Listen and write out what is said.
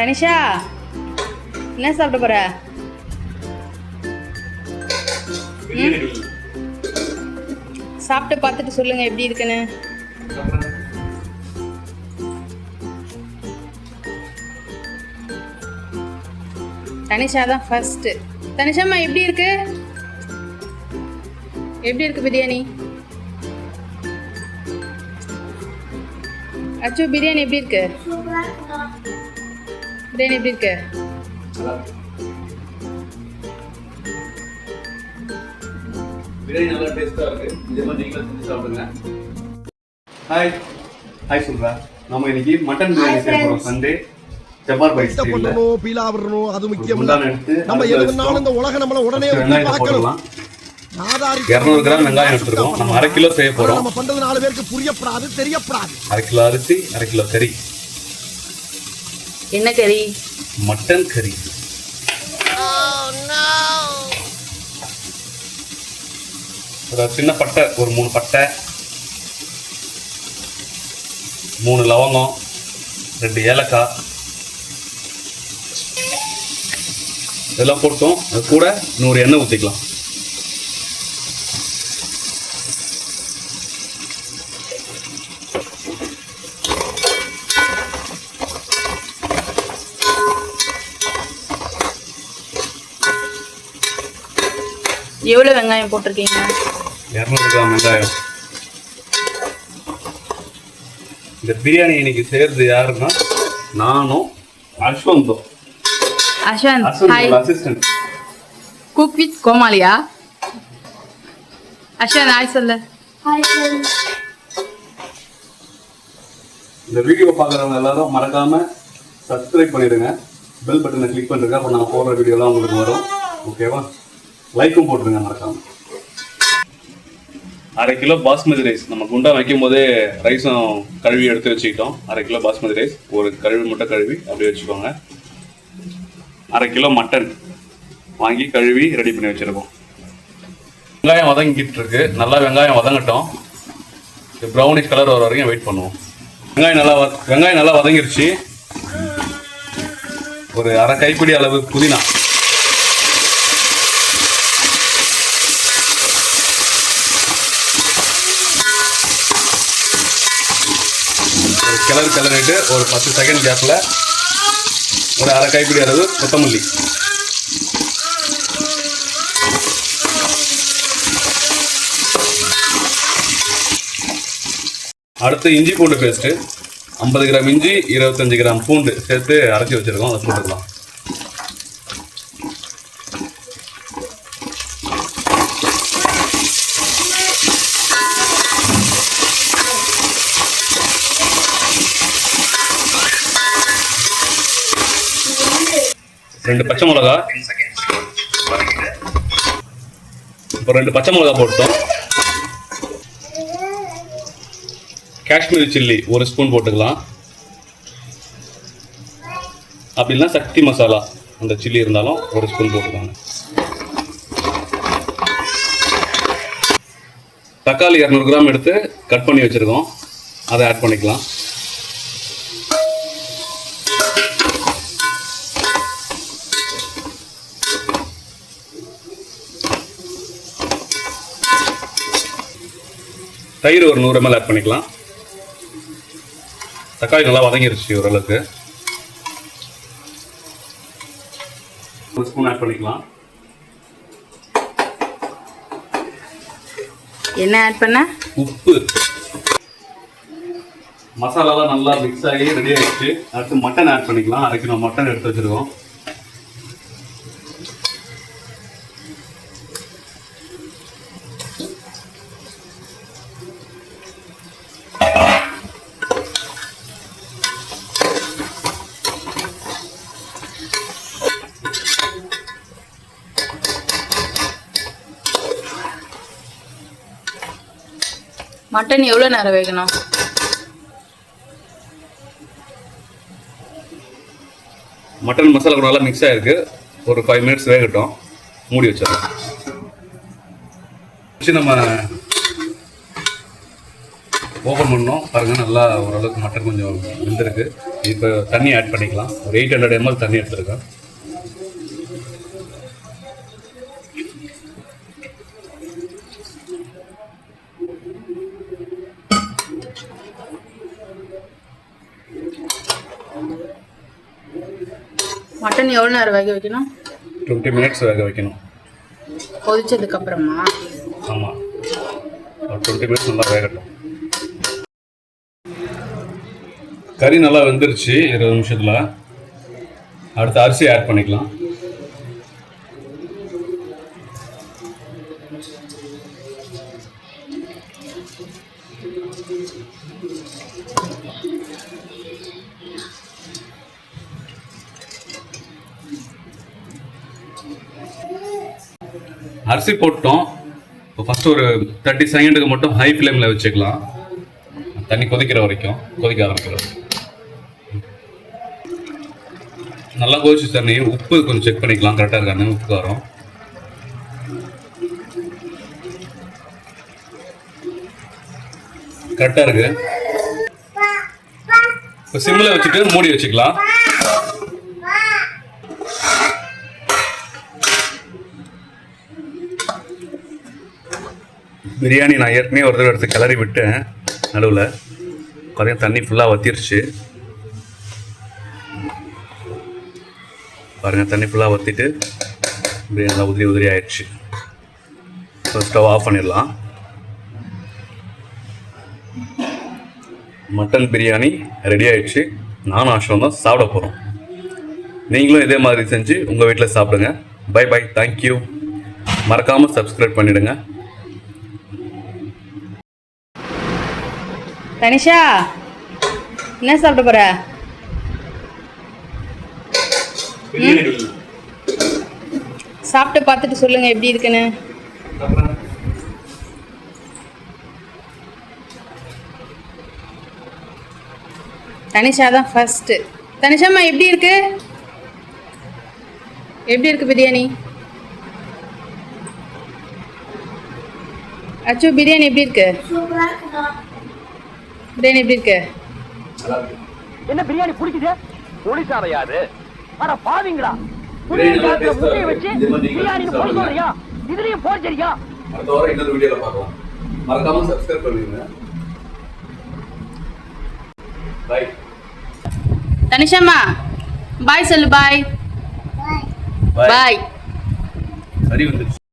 தனிஷா என்ன சாப்பிட போற? சாப்பிட்டு பார்த்துட்டு சொல்லுங்க எப்படி இருக்குன்னு. தனிஷா தான் ஃபர்ஸ்ட் தனிஷாம்மா எப்படி இருக்கு? எப்படி இருக்கு பிரியாணி? அச்சு பிரியாணி எப்படி இருக்கு? பிரியாணி எப்படி இருக்கு? பிரியாணி நல்லா டேஸ்டா இருக்கு. இதே மாதிரி நீங்களும் செஞ்சு சாப்பிடுங்க. ஹாய் ஹாய் சொல்றா நம்ம இன்னைக்கு மட்டன் பிரியாணி செய்ய போறோம். சண்டே ஜப்பார் பைஸ் ஸ்டைல்ல பண்ணணும் பீலா விடணும் அது முக்கியம் நம்ம அடுப்புல எது பண்ணாலும் இந்த உலகம் நம்மள உடனே இரநூறு கிராம் வெங்காயம் எடுத்துருக்கோம். நம்ம அரை கிலோ செய்ய போறோம். நம்ம பண்றது நாலு பேருக்கு புரியப்படாது தெரியப்படாது. அரை கிலோ அரிசி அரை கிலோ கறி. என்ன கறி? மட்டன் கறி. ஒரு சின்ன பட்டை ஒரு மூணு பட்டை மூணு லவங்கம் ரெண்டு ஏலக்காய். இதெல்லாம் போட்டோம். அது கூட நூறு எண்ணெய் ஊற்றிக்கலாம் எவ்வளோ வெங்காயம் போட்டிருக்கீங்க? இரநூறு கிராம் வெங்காயம். இந்த பிரியாணி இன்னைக்கு செய்யறது யாருன்னா நானும் அஸ்வந்தும். Hi Ashwanth assistant cook with கோமாளியா? Ashanth hi சொல்லு. இந்த வீடியோ பார்க்குறவங்க எல்லாரும் மறக்காம சப்ஸ்கிரைப் பண்ணிடுங்க. பெல் பட்டனை கிளிக் பண்ணுங்க அப்போ நான் போடுற வீடியோலாம் உங்களுக்கு வரும். ஓகேவா லைக்கும் போட்டுருங்க மறக்காம. அரை கிலோ பாஸ்மதி ரைஸ். நம்ம குண்டா வைக்கும் போதே ரைஸும் கழுவி எடுத்து வச்சுக்கிட்டோம். அரை கிலோ பாஸ்மதி ரைஸ். ஒரு கழுவி மட்டும் கழுவி அப்படியே வச்சுக்கோங்க. அரை கிலோ மட்டன் வாங்கி கழுவி ரெடி பண்ணி வச்சுருக்கோம். வெங்காயம் வதங்கிட்டு இருக்கு நல்லா வெங்காயம் வதங்கட்டும். ப்ரௌனிஷ் கலர் வர வரைக்கும் வெயிட் பண்ணுவோம். வெங்காயம் நல்லா வெங்காயம் நல்லா வதங்கிருச்சு. ஒரு அரை கைப்பிடி அளவு புதினா. கிளறு கிளறிட்டு ஒரு பத்து செகண்ட் கேப்பில் ஒரு அரை கைப்பிடி அளவு கொத்தமல்லி. அடுத்து இஞ்சி பூண்டு பேஸ்ட்டு ஐம்பது கிராம் இஞ்சி இருபத்தஞ்சு கிராம் பூண்டு சேர்த்து அரைச்சி வச்சுருக்கோம். அதை போட்டுக்கலாம். ரெண்டு பச்சை மிளகா. இப்போ ரெண்டு பச்சை மிளகா போட்டோம் காஷ்மீரி சில்லி ஒரு ஸ்பூன் போட்டுக்கலாம். அப்படின்னா சக்தி மசாலா அந்த சில்லி இருந்தாலும் ஒரு ஸ்பூன் போட்டுக்கோங்க. தக்காளி இரநூறு கிராம் எடுத்து கட் பண்ணி வச்சுருக்கோம். அதை ஆட் பண்ணிக்கலாம். தயிர் ஒரு நூறு ml ஆட் பண்ணிக்கலாம். தக்காளி நல்லா வதங்கிருச்சு ஓரளவுக்கு. ஒரு ஸ்பூன் ஆட் பண்ணிக்கலாம். என்ன ஆட் பண்ண? உப்பு. மசாலாலாம் நல்லா மிக்ஸ் ஆகி ரெடி ஆயிடுச்சு. அடுத்து மட்டன் ஆட் பண்ணிக்கலாம். அரை கிலோ மட்டன் எடுத்து வச்சிருக்கோம். மட்டன் எவ்வளோ நேரம் வேகணும்? மட்டன் மசாலா கூட நல்லா மிக்ஸ் ஆயிருக்கு. ஒரு ஃபைவ் மினிட்ஸ் வேகட்டும். மூடி வச்சிடலாம். வச்சு நம்ம ஓப்பன் பண்ணோம் பாருங்க நல்லா ஓரளவுக்கு மட்டன் கொஞ்சம் வெந்திருக்கு. இப்போ தண்ணி ஆட் பண்ணிக்கலாம். ஒரு எயிட் ஹண்ட்ரட் எம்எல் தண்ணி எடுத்துருக்கேன். மட்டன் எவ்வளோ நேரம் வேக வைக்கணும்? டுவெண்ட்டி மினிட்ஸ் வேக வைக்கணும். கொதிச்சதுக்கு அப்புறமா ஆமாம் டுவெண்ட்டி மினிட்ஸ் நல்லா வேகட்டும். கறி நல்லா வெந்துருச்சு இருபது நிமிஷத்தில். அடுத்து அரிசி ஆட் பண்ணிக்கலாம். அரிசி போட்டோம். இப்போ ஃபஸ்ட்டு ஒரு தேர்ட்டி செகண்டுக்கு மட்டும் ஹை ஃப்ளேமில் வச்சுக்கலாம். தண்ணி கொதிக்கிற வரைக்கும் கொதிக்க ஆரம்பிக்கிற வரைக்கும். நல்லா கொதிச்சு தண்ணி உப்பு கொஞ்சம் செக் பண்ணிக்கலாம். கரெக்டாக இருக்காங்க உப்பு காரம் கரெக்டாக இருக்கு. இப்போ சிம்மில் வச்சுட்டு மூடி வச்சுக்கலாம். பிரியாணி நான் ஏற்கனவே ஒரு தடவை எடுத்து கிளறி விட்டேன் நடுவில். குறையும் தண்ணி ஃபுல்லாக வத்திருச்சு. பாருங்கள் தண்ணி ஃபுல்லாக வற்றிட்டு பிரியாணி நல்லா உதிரி உதிரி ஆயிடுச்சு. ஸோ ஸ்டவ் ஆஃப் பண்ணிடலாம். மட்டன் பிரியாணி ரெடி ஆயிடுச்சு. நானும் ஆஷம் தான் சாப்பிட போகிறோம் நீங்களும் இதே மாதிரி செஞ்சு உங்கள் வீட்டில் சாப்பிடுங்க. பை பை தேங்க்யூ மறக்காமல் சப்ஸ்கிரைப் பண்ணிவிடுங்க தனிஷா என்ன சாப்பிட போற? சாப்பிட்டு பார்த்துட்டு சொல்லுங்க எப்படி இருக்குன்னு. தனிஷா தான் ஃபர்ஸ்ட் தனிஷாம்மா எப்படி இருக்கு? எப்படி இருக்கு பிரியாணி? அச்சு பிரியாணி எப்படி இருக்கு? பிரியாணி எப்படி இருக்கு? என்ன பிரியாணி பிடிக்குது? போலீஸார யாரு அட பாவிங்களா. முட்டையை. வச்சு பிரியாணி. போட சொல்றியா இதுலயும் போர்ஜரியா அடுத்த வாரம் இன்னொரு வீடியோவில் பார்க்கலாம். மறக்காமல் சப்ஸ்கிரைப் பண்ணிடுங்க. பை தனிஷாம்மா பாய் சொல்லு பாய் பாய்